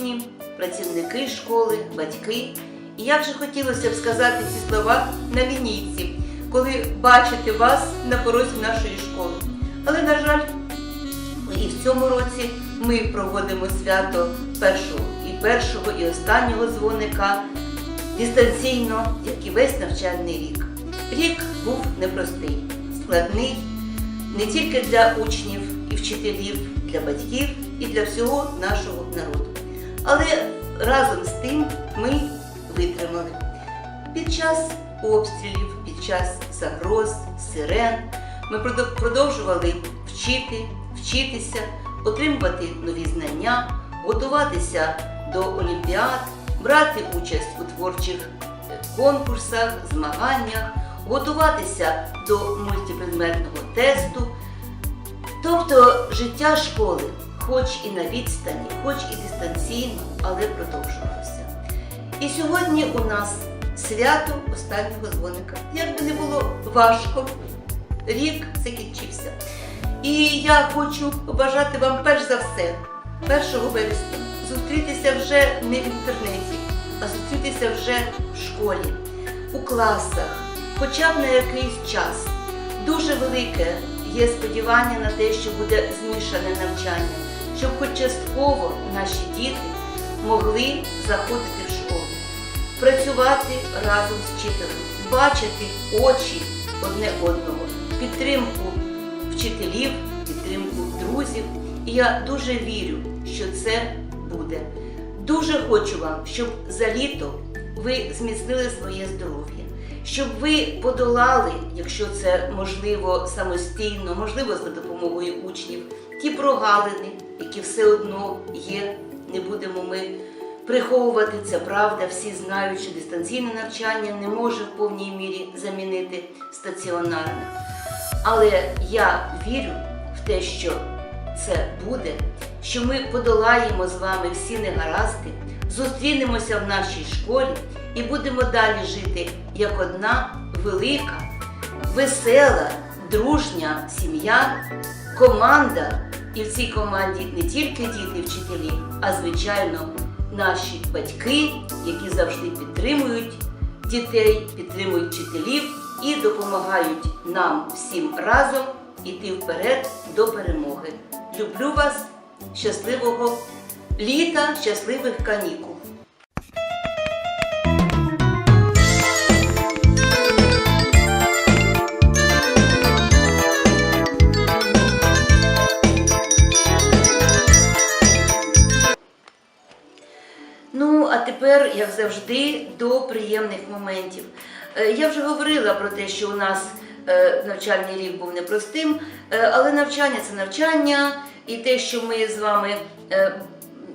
учні, працівники школи, батьки. І як же хотілося б сказати ці слова на лінійці, коли бачити вас на порозі нашої школи. Але, на жаль, і в цьому році ми проводимо свято першого і першого, і останнього дзвоника дистанційно, як і весь навчальний рік. Рік був непростий, складний не тільки для учнів і вчителів, для батьків і для всього нашого народу. Але разом з тим ми витримали. Під час обстрілів, під час загроз, сирен ми продовжували вчити, вчитися, отримувати нові знання, готуватися до олімпіад, брати участь у творчих е, конкурсах, змаганнях, готуватися до мультипредметного тесту. Тобто життя школи, хоч і на відстані, хоч і дистанційно, але продовжувалося. І сьогодні у нас свято останнього дзвоника. Як би не було важко, рік закінчився. І я хочу побажати вам перш за все, 1 вересня, зустрітися вже не в інтернеті, а зустрітися вже в школі, у класах, хоча б на якийсь час. Дуже велике є сподівання на те, що буде змішане навчання, щоб хоч частково наші діти могли заходити в школу, працювати разом з вчителем, бачити очі одне одного, підтримку вчителів, підтримку друзів. І я дуже вірю, що це буде. Дуже хочу вам, щоб за літо ви зміцнили своє здоров'я, щоб ви подолали, якщо це можливо самостійно, можливо, за допомогою учнів, ті прогалини, які все одно є. Не будемо ми приховувати це правда. Всі знають, що дистанційне навчання не може в повній мірі замінити стаціонарне. Але я вірю в те, що це буде, що ми подолаємо з вами всі негаразди, зустрінемося в нашій школі і будемо далі жити як одна велика, весела, дружня сім'я, команда. І в цій команді не тільки діти, вчителі, а звичайно наші батьки, які завжди підтримують дітей, підтримують вчителів і допомагають нам всім разом іти вперед до перемоги. Люблю вас, щасливого літа, щасливих канікул! Тепер, як завжди, до приємних моментів. Е, Я вже говорила про те, що у нас е, навчальний рік був непростим, е, але навчання це навчання, і те, що ми з вами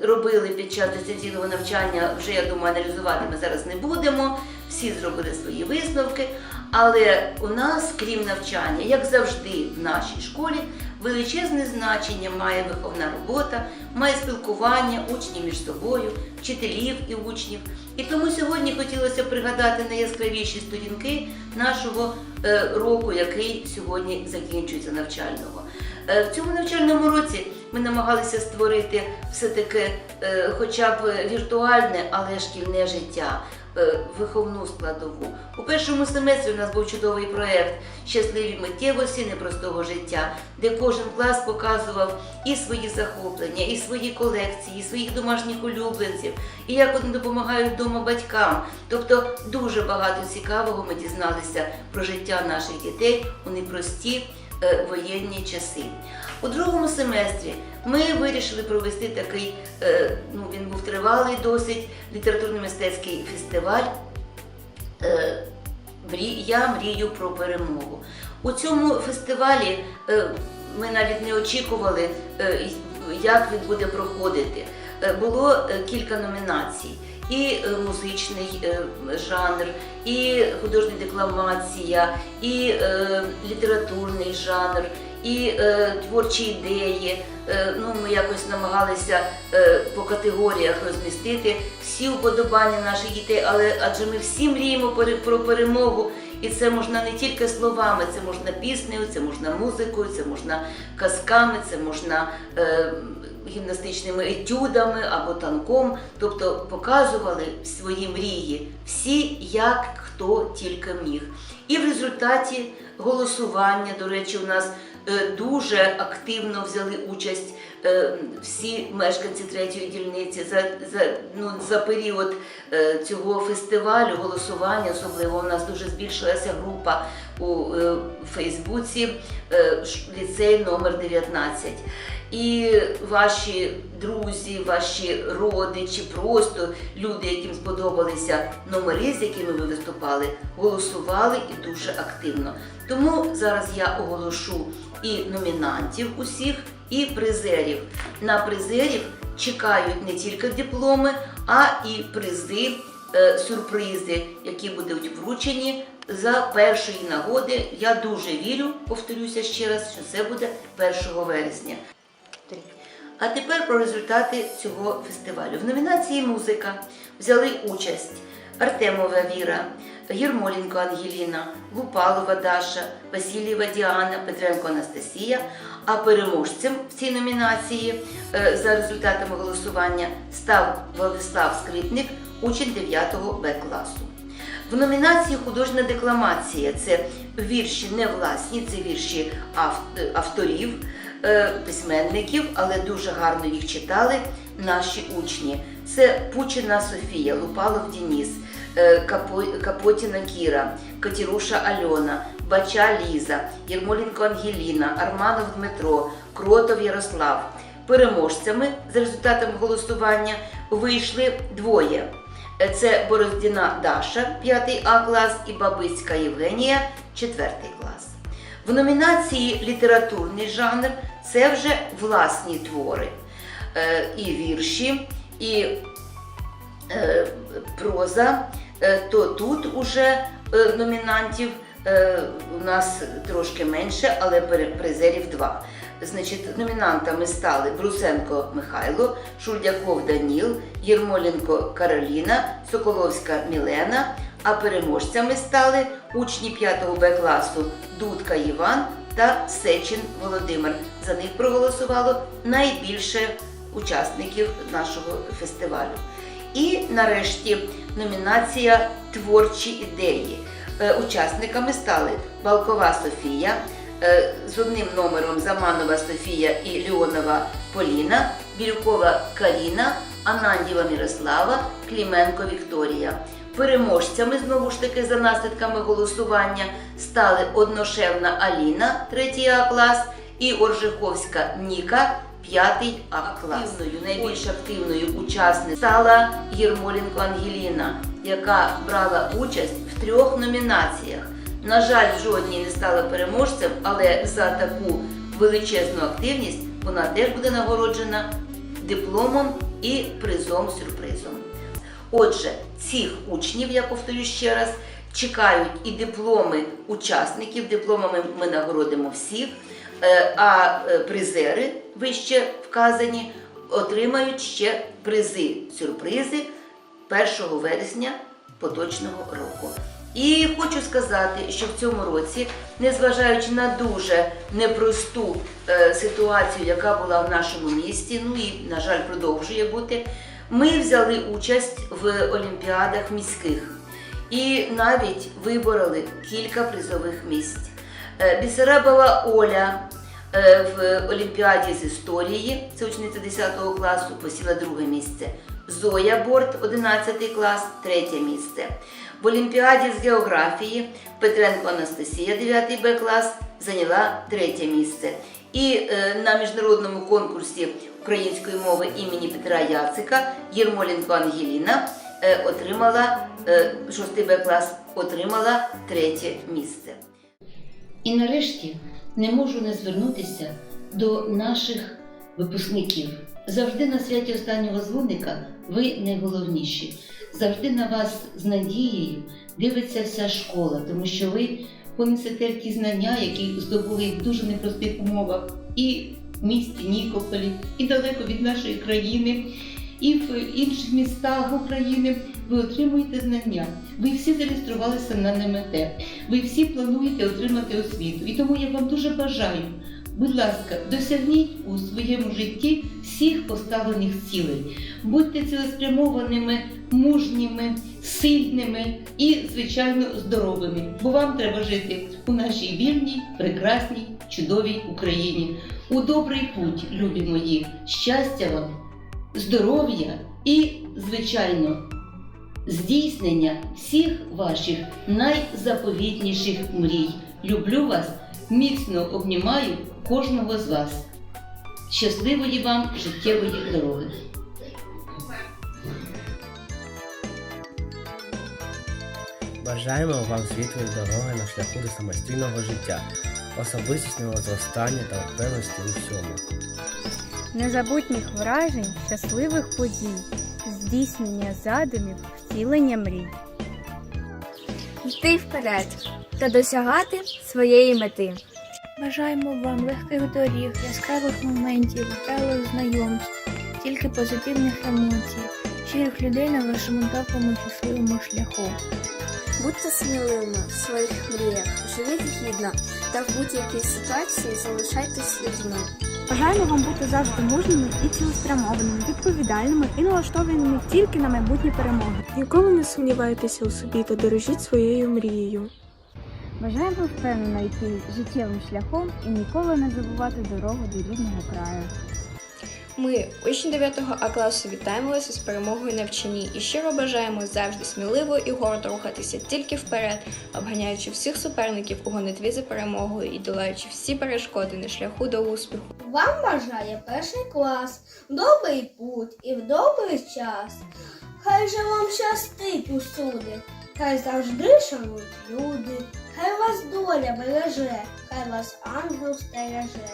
робили під час дистанційного навчання, вже я думаю, аналізувати ми зараз не будемо. Всі зробили свої висновки. Але у нас, крім навчання, як завжди в нашій школі, величезне значення має виховна робота, має спілкування учнів між собою, вчителів і учнів. І тому сьогодні хотілося пригадати найяскравіші сторінки нашого е, року, який сьогодні закінчується навчального. Е, В цьому навчальному році ми намагалися створити все-таки е, хоча б віртуальне, але шкільне життя. Е, Виховну складову. У першому семестрі у нас був чудовий проєкт Щасливі миттєвості непростого життя, де кожен клас показував і свої захоплення, і свої колекції, і своїх домашніх улюбленців, і як вони допомагають вдома батькам. Тобто дуже багато цікавого ми дізналися про життя наших дітей у непрості е, воєнні часи. У другому семестрі ми вирішили провести такий, е, ну він був тривалий досить, літературно-мистецький фестиваль. е, Я мрію про перемогу. У цьому фестивалі е, ми навіть не очікували, як він буде проходити. Було кілька номінацій. І музичний жанр, і художня декламація, і літературний жанр, і е, творчі ідеї. Е, ну, ми якось намагалися е, по категоріях розмістити всі уподобання наших дітей, але адже ми всі мріємо про перемогу. І це можна не тільки словами, це можна піснею, це можна музикою, це можна казками, це можна е, гімнастичними етюдами або танком. Тобто показували свої мрії всі, як хто тільки міг. І в результаті голосування, до речі, у нас дуже активно взяли участь е, всі мешканці третьої дільниці за, за, ну, за період е, цього фестивалю голосування, особливо у нас дуже збільшилася група у е, Фейсбуці е, ліцей номер 19. І ваші друзі, ваші родичі, просто люди, яким сподобалися номери, з якими ви виступали, голосували і дуже активно. Тому зараз я оголошу і номінантів усіх, і призерів. На призерів чекають не тільки дипломи, а і призи, е, сюрпризи, які будуть вручені за першої нагоди. Я дуже вірю, повторюся ще раз, що це буде 1 вересня. А тепер про результати цього фестивалю. В номінації Музика взяли участь Артемова Віра, Єрмоленко Ангеліна, Лупалова Даша, Васильєва Діана, Петренко Анастасія. А переможцем в цій номінації е, за результатами голосування став Владислав Скрипник, учень 9 Б класу. В номінації художня декламація це вірші не власні, це вірші ав- авторів, е, письменників, але дуже гарно їх читали наші учні. Це Пучина Софія, Лупалов Дініс, е, Капотіна Кіра, Катіруша Альона, Бача Ліза, Єрмоленко Ангеліна, Арманов Дмитро, Кротов Ярослав. Переможцями за результатами голосування вийшли двоє. Це Бороздіна Даша, 5 А клас, і Бабицька Євгенія, 4 клас. В номінації Літературний жанр це вже власні твори, Е, і вірші, і е, проза. Е, То тут уже е, номінантів е, у нас трошки менше, але призерів два. Значить, номінантами стали Брусенко Михайло, Шульдяков Даніл, Єрмоленко Кароліна, Соколовська Мілена. А переможцями стали учні 5 Б класу Дудка Іван та Сечин Володимир. За них проголосувало найбільше учасників нашого фестивалю. І нарешті номінація Творчі ідеї. Е, Учасниками стали Балкова Софія е, з одним номером Заманова Софія і Леонова Поліна, Бірюкова Каріна, Анандєва Мірослава, Кліменко Вікторія. Переможцями знову ж таки за наслідками голосування стали Одношевна Аліна, 3 А клас, і Оржиховська Ніка, 5 А клас. Активною, найбільш активною учасницею стала Єрмоленко Ангеліна, яка брала участь в трьох номінаціях. На жаль, жодній не стала переможцем, але за таку величезну активність вона теж буде нагороджена дипломом і призом-сюрпризом. Отже, цих учнів, я повторю ще раз, чекають і дипломи учасників. Дипломами ми нагородимо всіх, а е, призери, вище вказані, отримають ще призи, сюрпризи 1 вересня поточного року. І хочу сказати, що в цьому році, незважаючи на дуже непросту е, ситуацію, яка була в нашому місті, ну і, на жаль, продовжує бути, ми взяли участь в олімпіадах міських і навіть вибороли кілька призових місць. Е, Бісарабова Оля е, в Олімпіаді з історії, це учениця 10 класу, посіла друге місце. Зоя Борт, 11 клас, третє місце. В Олімпіаді з географії Петренко Анастасія, 9 Б клас, зайняла третє місце. І е, на міжнародному конкурсі української мови імені Петра Яцика Єрмоленко Ангеліна е, отримала е, 6 Б клас, отримала третє місце. І нарешті не можу не звернутися до наших випускників. Завжди на святі останнього дзвоника ви найголовніші. Завжди на вас з надією дивиться вся школа, тому що ви понесете ті знання, які здобули в дуже непростих умовах, і в місті Нікополі, і далеко від нашої країни. І в інших містах України. Ви отримуєте знання. Ви всі зареєструвалися на НМТ. Ви всі плануєте отримати освіту. І тому я вам дуже бажаю. Будь ласка, досягніть у своєму житті всіх поставлених цілей. Будьте цілеспрямованими, мужніми, сильними і, звичайно, здоровими. Бо вам треба жити у нашій вільній, прекрасній, чудовій Україні. У добрий путь, любі мої, щастя вам, здоров'я і, звичайно, здійснення всіх ваших найзаповітніших мрій. Люблю вас, міцно обнімаю кожного з вас. Щасливої вам життєвої дороги! Бажаємо вам світлої дороги на шляху до самостійного життя, особистісного зростання та впевненості у всьому. Незабутніх вражень, щасливих подій, здійснення задумів, втілення мрій. йти вперед та досягати своєї мети. Бажаємо вам легких доріг, яскравих моментів, вдалих знайомств, тільки позитивних емоцій, щирих людей на вашому довгому щасливому шляху. Будьте сміливими в своїх мріях, живіть гідно та в будь-якій ситуації залишайтесь людьми. Бажаємо вам бути завжди мужніми і цілеспрямованими, відповідальними і налаштованими тільки на майбутні перемоги. Ніколи не сумнівайтеся у собі та дорожіть своєю мрією. Бажаємо впевнено йти життєвим шляхом і ніколи не забувати дорогу до рідного краю. Ми, учні 9 А класу, вітаємо вас із перемогою на вченні і щиро бажаємо завжди сміливо і гордо рухатися тільки вперед, обганяючи всіх суперників у гонитві за перемогою і долаючи всі перешкоди на шляху до успіху. Вам бажає перший клас, добрий путь і в добрий час. Хай же вам щастить усюди, хай завжди шанують люди, хай вас доля береже, хай вас ангел стереже.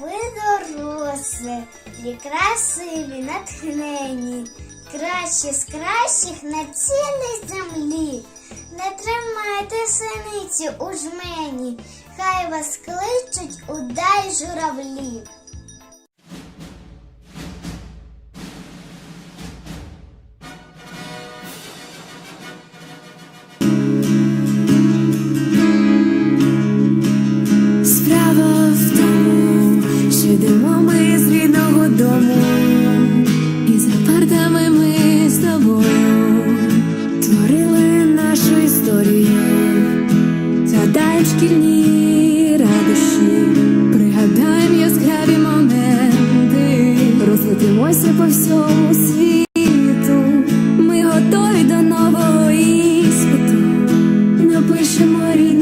Ви дорослі, красиві, натхнені, кращі з кращих на цілій землі. Не тримайте синиці у жмені, хай вас кличуть у дай журавлі. Напишемо рідною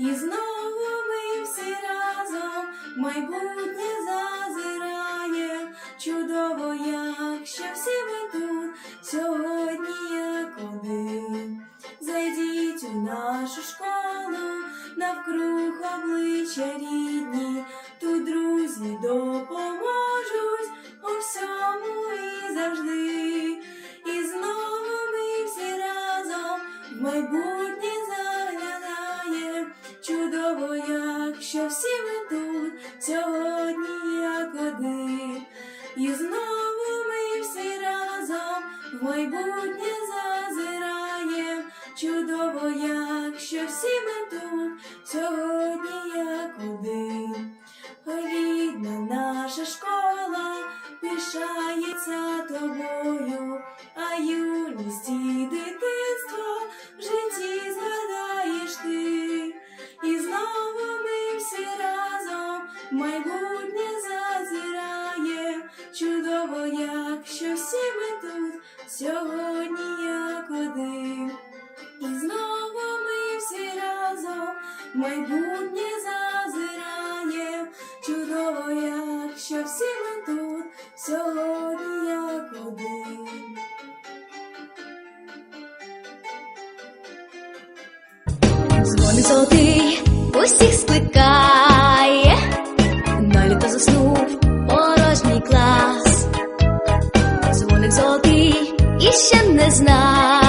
і тут сьогодні як один. І знову ми всі разом в майбутнє зазираєм. Чудово, якщо всі ми тут сьогодні як один. Рідна наша школа пишається тобою, а юність і дитинство в житті згадаєш ти. Майбутнє зазирає. Чудово, якщо всі ми тут сьогодні як один. І знову ми всі разом майбутнє зазирає. Чудово, якщо всі ми тут сьогодні як один. Дзвоник золотий усіх скликає, заснув порожній клас. Дзвоник золотий і ще не знає.